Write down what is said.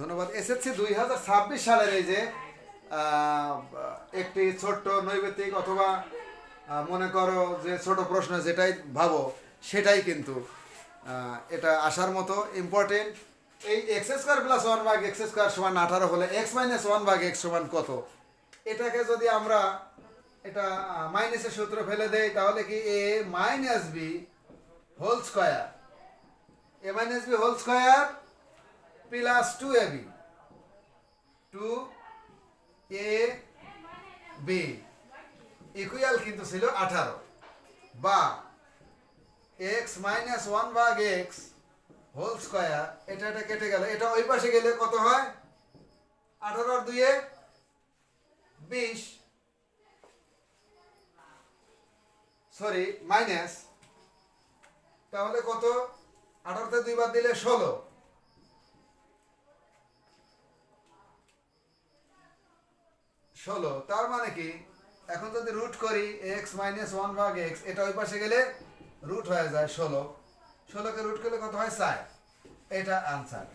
ধন্যবাদ। এসএসসি দুই হাজার ছাব্বিশ সালের এই যে একটি ছোট্ট নৈবেতিক অথবা মনে করো যে ছোট প্রশ্ন যেটাই ভাবো, সেটাই কিন্তু এটা আসার মতো ইম্পর্টেন্ট এই এক্স স্কোয়ার প্লাস ওয়ান ভাগ এক্স স্কোয়ার সমান আঠারো হলে এক্স মাইনাস ওয়ান ভাগ এক্স সমান কত? এটাকে যদি আমরা এটা মাইনাসের সূত্র ফেলে দেই, তাহলে কি a minus b whole square a minus b whole square plus two a b. Two a b. Equal কিন্তু ছিল আঠারো। বা এক্স মাইনাস ওয়ান ভাগ এক্স হোল স্কোয়ার, এটা এটা কেটে গেল। এটা ওই পাশে গেলে কত হয়? আঠারো আর দুইয়ে বিশ। সরি মাইনাস তাহলে কত? আঠারোতে দুইবার দিলে ষোলো। ষোলো, তার মানে কি? এখন যদি রুট করি এক্স মাইনাস ওয়ান ভাগ এক্স এটা ওই পাশে গেলে রুট হয়ে যায় ষোলো। ষোলোকে রুট করলে কত হয়? সাই এটা আনসার